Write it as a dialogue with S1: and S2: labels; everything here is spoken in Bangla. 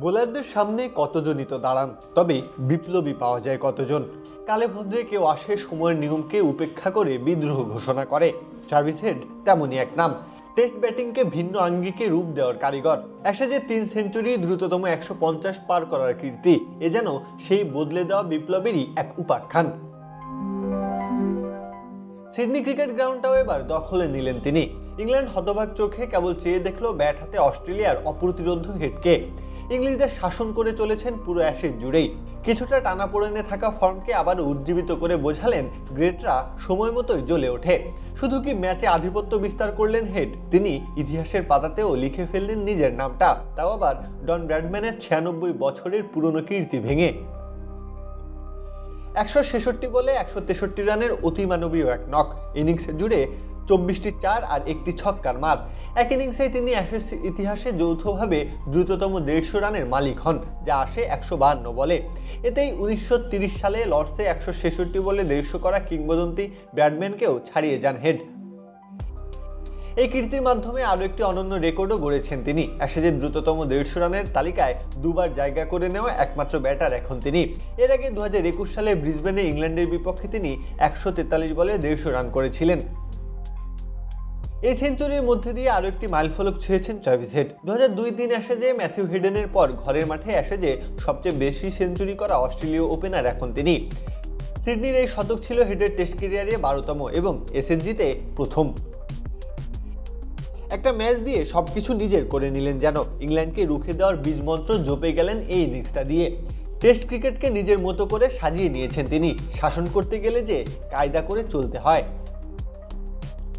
S1: বোলারদের সামনে কতজনই তো দাঁড়ান? তবে বিপ্লবী পাওয়া যায় কতজন? কালে ভদ্রে কেউ আসে সময়ের নিয়মকে উপেক্ষা করে বিদ্রোহ ঘোষণা করে। ট্রাভিস হেড তেমনই এক নাম। টেস্ট ব্যাটিংকে ভিন্ন আঙ্গিকে রূপ দেওয়ার কারিগর। যে তিন সেঞ্চুরি দ্রুততম একশো পঞ্চাশ পার করার কীর্তি। এ যেন সেই বদলে দেওয়া বিপ্লবেরই এক উপাখ্যান। সিডনি ক্রিকেট গ্রাউন্ডটাও এবার দখলে নিলেন তিনি। ইংল্যান্ড হতবাক চোখে কেবল চেয়ে দেখল ব্যাট হাতে অস্ট্রেলিয়ার অপ্রতিরোধ হেডকে ইংলিশদের শাসন করে চলেছেন পুরো অ্যাশেজ জুড়েই। কিছুটা টানাপোড়েনে থাকা ফর্মকে আবার উজ্জীবিত করে বোঝালেন গ্রেটরা সময় মতোই জ্বলে ওঠে। শুধু কি ম্যাচে আধিপত্য বিস্তার করলেন হেড? তিনি ইতিহাসের পাতাতেও লিখে ফেললেন নিজের নামটা। তাও আবার ডন ব্র্যাডম্যানের ছিয়ানব্বই বছরের পুরনো কীর্তি ভেঙে। একশো ছেষট্টি বলে একশো তেষট্টি রানের অতিমানবীয় এক নক ইনিংস জুড়ে চব্বিশটি চার আর একটি ছক্কার মার। এক ইনিংসেই তিনি অ্যাশেজ ইতিহাসে যৌথভাবে দ্রুততম দেড়শো রানের মালিক হন, যা আসে একশো বাহান্ন বলে। এতেই উনিশশো সালে লর্ডসে একশো ছেষট্টি বলে দেড়শো করা কিংবদন্তি ব্যাটম্যানকেও ছাড়িয়ে যান হেড। এই কীর্তির মাধ্যমে আরও একটি অনন্য রেকর্ডও গড়েছেন তিনি। অ্যাশেজের দ্রুততম দেড়শো রানের তালিকায় দুবার জায়গা করে নেওয়া একমাত্র ব্যাটার এখন তিনি। এর আগে দু হাজার একুশ সালে ব্রিসবেনে ইংল্যান্ডের বিপক্ষে তিনি একশো তেতাল্লিশ বলে দেড়শো রান করেছিলেন। এই সেঞ্চুরির মধ্যে দিয়ে আরও একটি মাইলফলক ছুঁয়েছেন ট্রাভিস হেড। দু হাজার দুই তিন অ্যাশেজে ম্যাথিউ হেডেনের পর ঘরের মাঠে অ্যাশেজে সবচেয়ে বেশি সেঞ্চুরি করা অস্ট্রেলীয় ওপেনার এখন তিনি। সিডনির এই শতক ছিল হেডের টেস্ট ক্যারিয়ারে বারোতম এবং এসএসজিতে প্রথম। একটা ম্যাচ দিয়ে সবকিছু নিজের করে নিলেন যেন। ইংল্যান্ডকে রুখে দেওয়ার বীজ মন্ত্র জপে গেলেন এই ইনিংসটা দিয়ে। টেস্ট ক্রিকেটকে নিজের মতো করে সাজিয়ে নিয়েছেন তিনি। শাসন করতে গেলে যে কায়দা করে চলতে হয়।